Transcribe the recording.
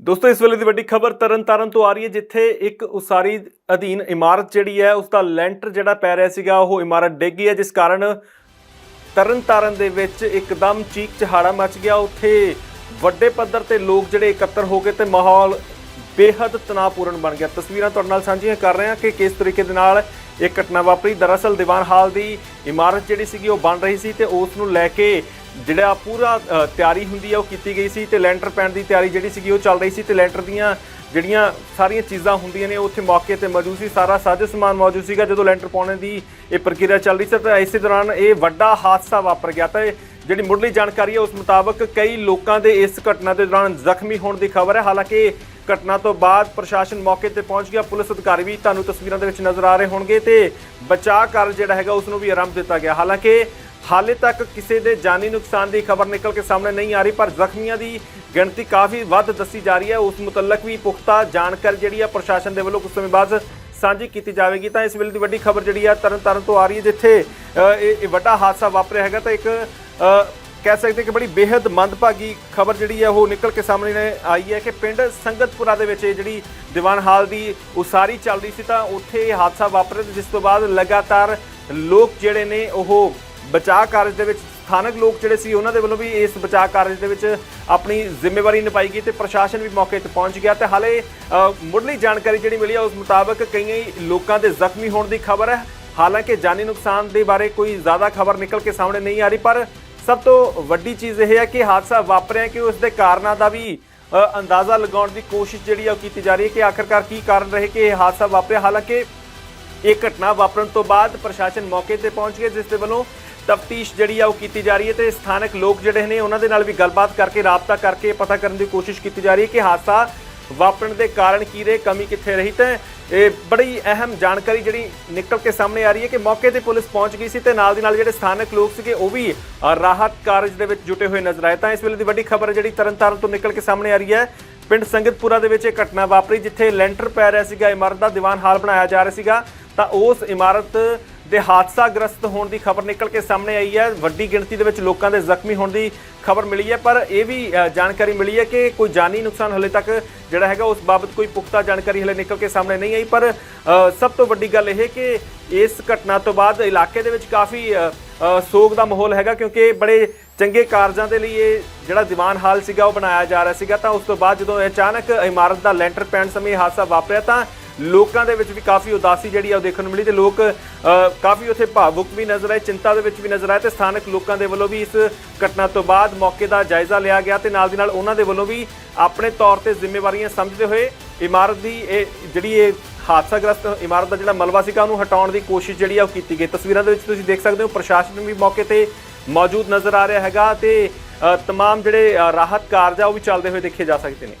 ਦੋਸਤੋ, ਇਸ ਵੇਲੇ ਦੀ ਵੱਡੀ ਖਬਰ ਤਰਨਤਾਰਨ ਤੋਂ ਆ ਰਹੀ ਹੈ, ਜਿੱਥੇ ਇੱਕ ਉਸਾਰੀ ਅਧੀਨ ਇਮਾਰਤ ਜਿਹੜੀ ਹੈ ਉਸ ਦਾ ਲੈਂਟਰ ਜਿਹੜਾ ਪੈ ਰਿਹਾ ਸੀਗਾ, ਉਹ ਇਮਾਰਤ ਡਿੱਗ ਗਈ ਹੈ, ਜਿਸ ਕਾਰਨ ਤਰਨਤਾਰਨ ਦੇ ਵਿੱਚ ਇੱਕਦਮ ਚੀਕ ਚਹਾੜਾ ਮਚ ਗਿਆ। ਉੱਥੇ ਵੱਡੇ ਪੱਧਰ ਤੇ ਲੋਕ ਜਿਹੜੇ ਇਕੱਤਰ ਹੋ ਗਏ ਤੇ ਮਾਹੌਲ ਬੇਹੱਦ ਤਣਾਅਪੂਰਨ ਬਣ ਗਿਆ। ਤਸਵੀਰਾਂ ਤੁਹਾਡੇ ਨਾਲ ਸਾਂਝੀਆਂ ਕਰ ਰਹੇ ਹਾਂ ਕਿ ਕਿਸ ਤਰੀਕੇ ਦੇ ਨਾਲ ਇਹ ਘਟਨਾ ਵਾਪਰੀ। ਦਰਅਸਲ ਦੀਵਾਨ ਹਾਲ ਦੀ ਇਮਾਰਤ ਜਿਹੜੀ ਸੀਗੀ ਉਹ ਬਣ ਰਹੀ ਸੀ ਤੇ ਉਸ ਨੂੰ ਲੈ ਕੇ ਜਿਹੜਾ ਪੂਰਾ ਤਿਆਰੀ ਹੁੰਦੀ ਆ ਉਹ ਕੀਤੀ ਗਈ ਸੀ ਤੇ ਲੈਂਟਰ ਪੈਣ ਦੀ ਤਿਆਰੀ ਜਿਹੜੀ ਸੀਗੀ ਉਹ ਚੱਲ ਰਹੀ ਸੀ ਤੇ ਲੈਂਟਰ ਦੀਆਂ ਜਿਹੜੀਆਂ ਸਾਰੀਆਂ ਚੀਜ਼ਾਂ ਹੁੰਦੀਆਂ ਨੇ ਉਹ ਉੱਥੇ ਮੌਕੇ ਤੇ ਮੌਜੂਦ ਸੀ। ਸਾਰਾ ਸਾਜੋ ਸਮਾਨ ਮੌਜੂਦ ਸੀਗਾ ਜਦੋਂ ਲੈਂਟਰ ਪਾਉਣ ਦੀ ਇਹ ਪ੍ਰਕਿਰਿਆ ਚੱਲ ਰਹੀ ਸੀ ਤਾਂ ਇਸੇ ਦੌਰਾਨ ਇਹ ਵੱਡਾ ਹਾਦਸਾ ਵਾਪਰ ਗਿਆ ਤਾਂ ਜਿਹੜੀ ਮੁੱਢਲੀ ਜਾਣਕਾਰੀ ਹੈ ਉਸ ਮੁਤਾਬਕ ਕਈ ਲੋਕਾਂ ਦੇ ਇਸ ਘਟਨਾ ਦੇ ਦੌਰਾਨ ਜ਼ਖਮੀ ਹੋਣ ਦੀ ਖਬਰ ਹੈ। ਹਾਲਾਂਕਿ ਘਟਨਾ ਤੋਂ ਬਾਅਦ ਪ੍ਰਸ਼ਾਸਨ ਮੌਕੇ ਤੇ ਪਹੁੰਚ ਗਿਆ। ਪੁਲਿਸ ਅਧਿਕਾਰੀ ਵੀ ਤੁਹਾਨੂੰ ਤਸਵੀਰਾਂ ਦੇ ਵਿੱਚ ਨਜ਼ਰ ਆ ਰਹੇ ਹੋਣਗੇ ਤੇ ਬਚਾਅ ਕਾਰਜ ਜਿਹੜਾ ਹੈਗਾ ਉਸ ਨੂੰ ਵੀ ਆਰੰਭ ਦਿੱਤਾ ਗਿਆ। ਹਾਲਾਂਕਿ ਹਾਲੇ ਤੱਕ ਕਿਸੇ ਦੇ ਜਾਨੀ ਨੁਕਸਾਨ ਦੀ ਖਬਰ ਨਿਕਲ ਕੇ ਸਾਹਮਣੇ ਨਹੀਂ ਆ ਰਹੀ, ਪਰ ਜ਼ਖਮੀਆਂ ਦੀ ਗਿਣਤੀ ਕਾਫੀ ਵੱਧ ਦੱਸੀ ਜਾ ਰਹੀ ਹੈ। ਉਸ ਮੁਤਲਕ ਵੀ ਪੁਖਤਾ ਜਾਣਕਾਰੀ ਜਿਹੜੀ ਆ ਪ੍ਰਸ਼ਾਸਨ ਦੇ ਵੱਲੋਂ ਕੁਝ ਸਮੇਂ ਬਾਅਦ ਸਾਂਝੀ ਕੀਤੀ ਜਾਵੇਗੀ। ਤਾਂ ਇਸ ਵੇਲੇ ਦੀ ਵੱਡੀ ਖਬਰ ਜਿਹੜੀ ਹੈ ਤਰਨਤਾਰਨ ਤੋਂ ਆ ਰਹੀ ਹੈ, ਜਿੱਥੇ ਇਹ ਇਹ ਵੱਡਾ ਹਾਦਸਾ ਵਾਪਰਿਆ ਹੈਗਾ। ਤਾਂ ਇੱਕ ਕਹਿ ਸਕਦੇ ਕਿ ਬੜੀ ਬੇहद ਮੰਦਭਾਗੀ ਖਬਰ ਜਿਹੜੀ ਹੈ ਉਹ ਨਿਕਲ ਕੇ ਸਾਹਮਣੇ ਆਈ ਹੈ ਕਿ ਪਿੰਡ ਸੰਗਤਪੁਰਾ ਦੇ ਵਿੱਚ ਇਹ ਜਿਹੜੀ ਦੀਵਾਨ ਹਾਲ ਦੀ ਉਸਾਰੀ ਚੱਲ ਰਹੀ ਸੀ ਤਾਂ ਉੱਥੇ ਇਹ ਹਾਦਸਾ ਵਾਪਰਿਆ ਤੇ ਜਿਸ ਤੋਂ ਬਾਅਦ ਲਗਾਤਾਰ ਲੋਕ ਜਿਹੜੇ ਨੇ ਉਹ ਬਚਾਅ ਕਾਰਜ ਦੇ ਵਿੱਚ ਸਥਾਨਕ ਲੋਕ ਜਿਹੜੇ ਸੀ ਉਹਨਾਂ ਦੇ ਵੱਲੋਂ ਵੀ ਇਸ ਬਚਾਅ ਕਾਰਜ ਦੇ ਵਿੱਚ ਆਪਣੀ ਜ਼ਿੰਮੇਵਾਰੀ ਨਿਭਾਈ ਗਈ ਤੇ ਪ੍ਰਸ਼ਾਸਨ ਵੀ ਮੌਕੇ ਤੇ ਪਹੁੰਚ ਗਿਆ ਤੇ ਹਾਲੇ ਮੁੱਢਲੀ ਜਾਣਕਾਰੀ ਜਿਹੜੀ ਮਿਲੀ ਹੈ ਉਸ ਮੁਤਾਬਕ ਕਈ ਲੋਕਾਂ ਦੇ ਜ਼ਖਮੀ ਹੋਣ ਦੀ ਖਬਰ ਹੈ। ਹਾਲਾਂਕਿ ਜਾਨੀ ਨੁਕਸਾਨ ਦੇ ਬਾਰੇ ਕੋਈ ਜ਼ਿਆਦਾ ਖਬਰ ਨਿਕਲ ਕੇ ਸਾਹਮਣੇ ਨਹੀਂ ਆ ਰਹੀ, ਪਰ ਸਭ ਤੋਂ ਵੱਡੀ ਚੀਜ਼ ਇਹ ਹੈ ਕਿ ਹਾਦਸਾ ਵਾਪਰਿਆ ਕਿ ਉਸ ਦੇ ਕਾਰਨਾਂ ਦਾ ਵੀ ਅੰਦਾਜ਼ਾ ਲਗਾਉਣ ਦੀ ਕੋਸ਼ਿਸ਼ ਜਿਹੜੀ ਹੈ ਕੀਤੀ ਜਾ ਰਹੀ ਹੈ ਕਿ ਆਖਰਕਾਰ ਕੀ ਕਾਰਨ ਰਹੇ ਕਿ ਇਹ ਹਾਦਸਾ ਵਾਪਰਿਆ? ਹਾਲਾਂਕਿ ਇਹ ਘਟਨਾ ਵਾਪਰਨ ਤੋਂ ਬਾਅਦ ਪ੍ਰਸ਼ਾਸਨ ਮੌਕੇ ਤੇ ਪਹੁੰਚ ਗਿਆ, ਜਿਸ ਦੇ ਵੱਲੋਂ ਤਫਤੀਸ਼ ਜਿਹੜੀ ਆ ਉਹ ਕੀਤੀ ਜਾ ਰਹੀ ਹੈ ਤੇ ਸਥਾਨਕ ਲੋਕ ਜਿਹੜੇ ਨੇ ਉਹਨਾਂ ਦੇ ਨਾਲ ਵੀ ਗੱਲਬਾਤ ਕਰਕੇ, ਰਾਬਤਾ ਕਰਕੇ ਪਤਾ ਕਰਨ ਦੀ ਕੋਸ਼ਿਸ਼ ਕੀਤੀ ਜਾ ਰਹੀ ਹੈ ਕਿ ਹਾਦਸਾ ਵਾਪਰਨ ਦੇ ਕਾਰਨ ਕੀ ਰਹੇ, ਕਮੀ ਕਿੱਥੇ ਰਹੀ ਤੇ ਇਹ ਬੜੀ ਅਹਿਮ ਜਾਣਕਾਰੀ ਜਿਹੜੀ ਨਿਕਲ ਕੇ ਸਾਹਮਣੇ ਆ ਰਹੀ ਹੈ ਕਿ ਮੌਕੇ ਤੇ ਪੁਲਿਸ ਪਹੁੰਚ ਗਈ ਸੀ ਤੇ ਨਾਲ ਦੀ ਨਾਲ ਜਿਹੜੇ ਸਥਾਨਕ ਲੋਕ ਸੀਗੇ, ਉਹ ਵੀ ਰਾਹਤ ਕਾਰਜ ਦੇ ਵਿੱਚ ਜੁਟੇ ਹੋਏ ਨਜ਼ਰ ਆਏ। ਤਾਂ ਇਸ ਵੇਲੇ ਦੀ ਵੱਡੀ ਖਬਰ ਜਿਹੜੀ ਤਰਨਤਾਰਨ ਤੋਂ ਨਿਕਲ ਕੇ ਸਾਹਮਣੇ ਆ ਰਹੀ ਹੈ, ਪਿੰਡ ਸੰਗਤਪੁਰਾ ਦੇ ਵਿੱਚ ਇਹ ਘਟਨਾ ਵਾਪਰੀ, ਜਿੱਥੇ ਲੈਂਟਰ ਪੈ ਰਿਹਾ ਸੀਗਾ, ਇਮਾਰਤ ਦਾ ਦੀਵਾਨ ਹਾਲ ਬਣਾਇਆ ਜਾ ਰਿਹਾ ਸੀਗਾ। ਤਾਂ ਉਸ ਇਮਾਰਤ ਦੇ ਹਾਦਸਾ ਗ੍ਰਸਤ ਹੋਣ ਦੀ ਖਬਰ ਨਿਕਲ ਕੇ ਸਾਹਮਣੇ ਆਈ ਹੈ। ਵੱਡੀ ਗਿਣਤੀ ਦੇ ਵਿੱਚ ਲੋਕਾਂ ਦੇ ਜ਼ਖਮੀ ਹੋਣ ਦੀ ਖਬਰ ਮਿਲੀ ਹੈ, ਪਰ ਇਹ ਵੀ ਜਾਣਕਾਰੀ ਮਿਲੀ ਹੈ ਕਿ ਕੋਈ ਜਾਨੀ ਨੁਕਸਾਨ ਹਲੇ ਤੱਕ ਜਿਹੜਾ ਹੈਗਾ ਉਸ ਬਾਬਤ ਕੋਈ ਪੁਖਤਾ ਜਾਣਕਾਰੀ ਹਲੇ ਨਿਕਲ ਕੇ ਸਾਹਮਣੇ ਨਹੀਂ ਆਈ। ਪਰ ਸਭ ਤੋਂ ਵੱਡੀ ਗੱਲ ਇਹ ਕਿ ਇਸ ਘਟਨਾ ਤੋਂ ਬਾਅਦ ਇਲਾਕੇ ਦੇ ਵਿੱਚ ਕਾਫੀ ਸੋਗ ਦਾ ਮਾਹੌਲ ਹੈਗਾ, ਕਿਉਂਕਿ ਬੜੇ ਚੰਗੇ ਕਾਰਜਾਂ ਦੇ ਲਈ ਇਹ ਜਿਹੜਾ ਦੀਵਾਨ ਹਾਲ ਸੀਗਾ, ਉਹ ਬਣਾਇਆ ਜਾ ਰਿਹਾ ਸੀਗਾ। ਤਾਂ ਉਸ ਤੋਂ ਬਾਅਦ ਜਦੋਂ ਅਚਾਨਕ ਇਮਾਰਤ ਦਾ ਲੈਂਟਰ ਪੈਣ ਸਮੇਂ ਹਾਦਸਾ ਵਾਪਰਿਆ, ਤਾਂ ਲੋਕਾਂ ਦੇ ਵਿੱਚ ਵੀ ਕਾਫੀ ਉਦਾਸੀ ਜਿਹੜੀ ਆ ਉਹ ਦੇਖਣ ਨੂੰ ਮਿਲੀ ਤੇ ਲੋਕ ਕਾਫੀ ਉੱਥੇ ਭਾਵੁਕ ਵੀ ਨਜ਼ਰ ਆਏ ਚਿੰਤਾ ਦੇ ਵਿੱਚ ਵੀ ਨਜ਼ਰ ਆਏ ਤੇ ਸਥਾਨਕ ਲੋਕਾਂ ਦੇ ਵੱਲੋਂ ਵੀ ਇਸ ਘਟਨਾ ਤੋਂ ਬਾਅਦ ਮੌਕੇ ਦਾ ਜਾਇਜ਼ਾ ਲਿਆ ਗਿਆ ਤੇ ਨਾਲ ਦੀ ਨਾਲ ਉਹਨਾਂ ਦੇ ਵੱਲੋਂ ਵੀ ਆਪਣੇ ਤੌਰ ਤੇ ਜ਼ਿੰਮੇਵਾਰੀਆਂ ਸਮਝਦੇ ਹੋਏ ਇਮਾਰਤ ਦੀ ਇਹ ਜਿਹੜੀ ਇਹ ਹਾਦਸਾਗ੍ਰਸਤ ਇਮਾਰਤ ਦਾ ਜਿਹੜਾ ਮਲਬਾ ਸੀਗਾ ਉਹਨੂੰ ਹਟਾਉਣ ਦੀ ਕੋਸ਼ਿਸ਼ ਜਿਹੜੀ ਆ ਉਹ ਕੀਤੀ ਗਈ। ਤਸਵੀਰਾਂ ਦੇ ਵਿੱਚ ਤੁਸੀਂ ਦੇਖ ਸਕਦੇ ਹੋ ਪ੍ਰਸ਼ਾਸਨ ਵੀ ਮੌਕੇ ਤੇ ਮੌਜੂਦ ਨਜ਼ਰ ਆ ਰਿਹਾ ਹੈਗਾ ਤੇ ਅ, ਤਮਾਮ ਜਿਹੜੇ ਰਾਹਤ ਕਾਰਜ ਆ ਉਹ ਵੀ ਚੱਲਦੇ ਹੋਏ ਦੇਖੇ ਜਾ ਸਕਦੇ ਨੇ।